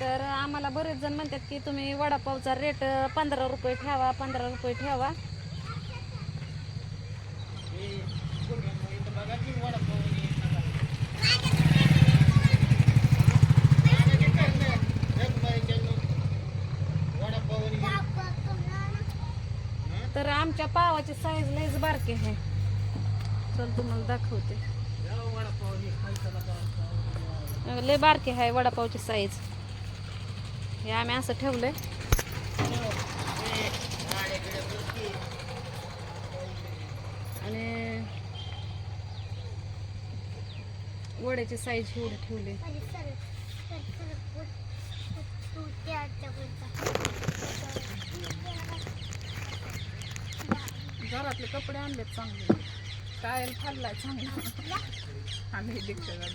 तर आम्हाला बरेच जण म्हणतात की तुम्ही वडापावचा रेट पंधरा रुपये ठेवा पंधरा रुपये ठेवा. तर आमच्या पावाची साईज लईच बारकी आहे. चल तुम्हाला दाखवते. लय बारके आहे वडापावची साईज हे आम्ही असं ठेवलं आणि वड्याची साईज एवढी ठेवली. घरातले कपडे आणलेत चांगले. टायल खाल्लाय चांगला. आणि दीक्षाचा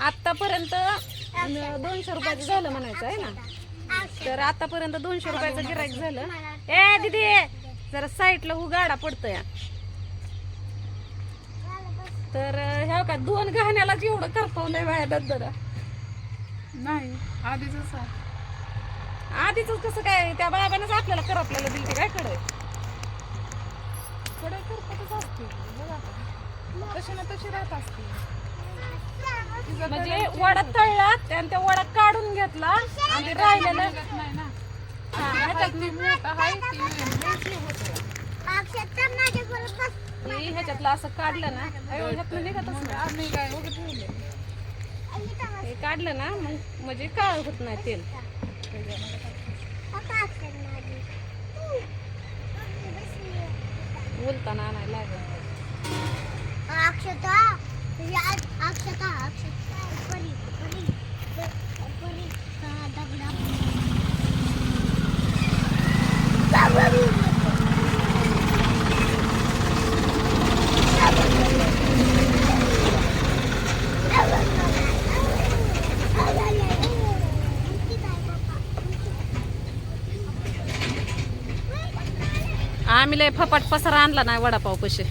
आतापर्यंत अं, दोनशे रुपयाचं झालं म्हणायचं आहे ना? तर आतापर्यंत दोनशे रुपयाचं गिराईक झालं. ए दिदी जरा साईडला उगाडा पडतोय. तर अं, ह्या का दोन गहण्यालाच एवढं करपवलंय बाया दद्दरा नाही आधीच आधीच कसं काय त्या बाबानेच आपल्याला करपलेलं दिली काय कडे कडे करपतच असते बघा. तशी ना तशी राहत असते. म्हणजे वडा तळला आणि त्या वडा काढून घेतला आणि राहिलेलं नाही ना. हा. हे ह्याच्यातलं असं काढलं ना अयो, ह्यातनं निघतच नाही. हे काढलं ना मग म्हणजे काळ होत नाही तेल. बोलताना आणायला लागेल. अक्षता अक्षता अक्षता परी परी परी दगडा. आम्ही लय फपाट पसारा आणला नाही वडापाव कसे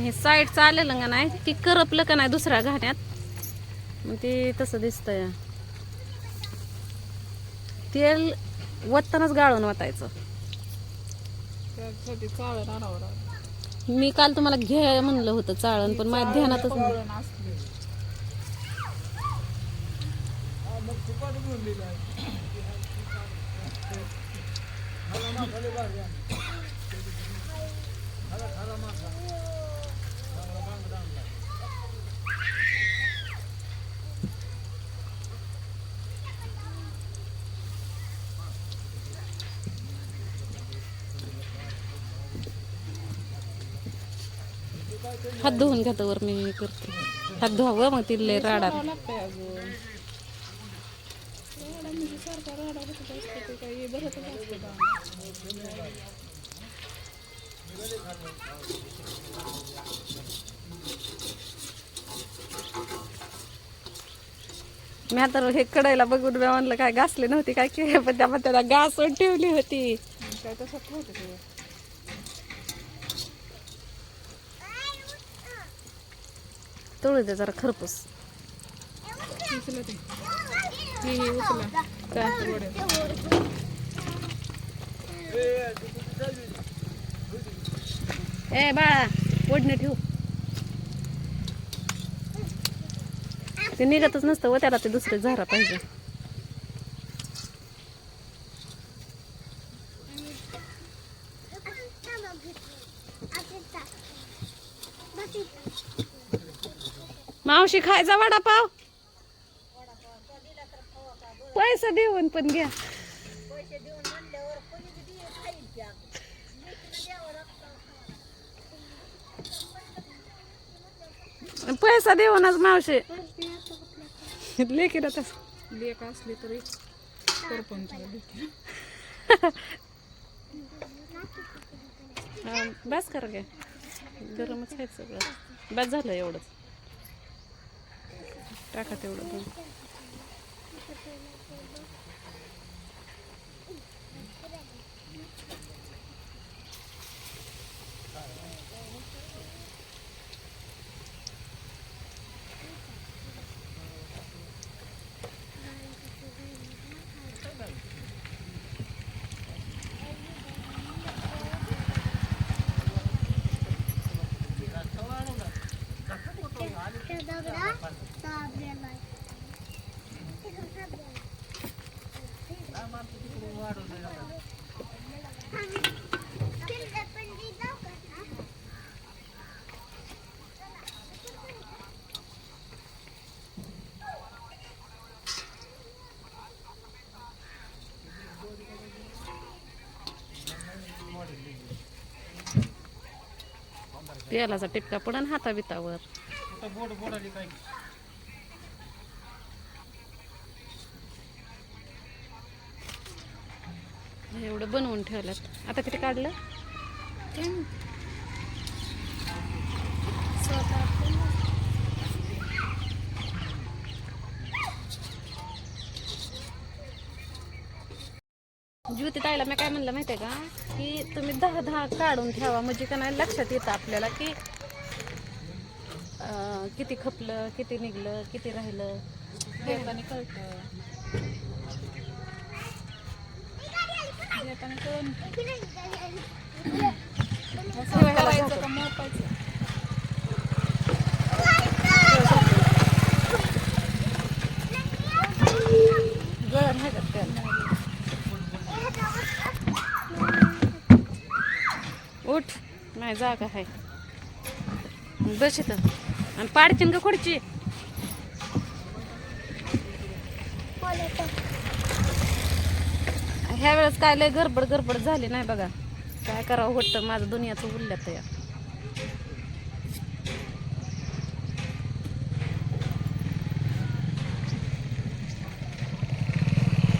हे साईड चालेलं का नाही ती करपलं का नाही दुसऱ्या घाण्यात? मग ते तसं दिसतंय. तेल वत्तानाच गाळून वाटायचं मी काल तुम्हाला घे म्हणलं होतं चाळण पण माझ्या ध्यानातच नाही. हात धुवून घेतो वर मी करते. हात धुवावं मग तिला राडा राडा. मी आता हे कडायला बघून मी म्हणलं काय घासले नव्हती काय की पण त्या त्याला घासून ठेवली होती. काय तसं ठेवते ते तळू दे जरा खरपूस. ए बाळा ओढणे ठेवू. ते निघतच नसतं व त्याला ते दुसरे झारा पाहिजे. मावशी खायचा वडापाव? पैसा देऊन पण घ्या. पैसा देऊनच मावशी. लेकीला तस. लेक असली तरी बस कर गरमच आहे सगळं. बस झालं एवढंच. टाका तेवढं तेलाचा टिपका पडन हाता बितावर. एवढं बनवून ठेवल्यात. आता किती काढलं? ज्योती ताईला मी काय म्हणलं माहितीये का? की तुम्ही दहा दहा काढून ठेवा. म्हणजे का नाही लक्षात येतं आपल्याला की अं, किती खपलं किती निघलं किती राहिलं. देताना कळतं. कळून असं करायचं का मोपायचं गळण आहे का त्याला उठ. नाही जागा आहे. बस इथं. आणि पाडचिन का खुडची ह्या वेळेस काय लय गडबड गडबड झाली नाही बघा. काय करावं होतं माझं दुनियाचं उरल्यात या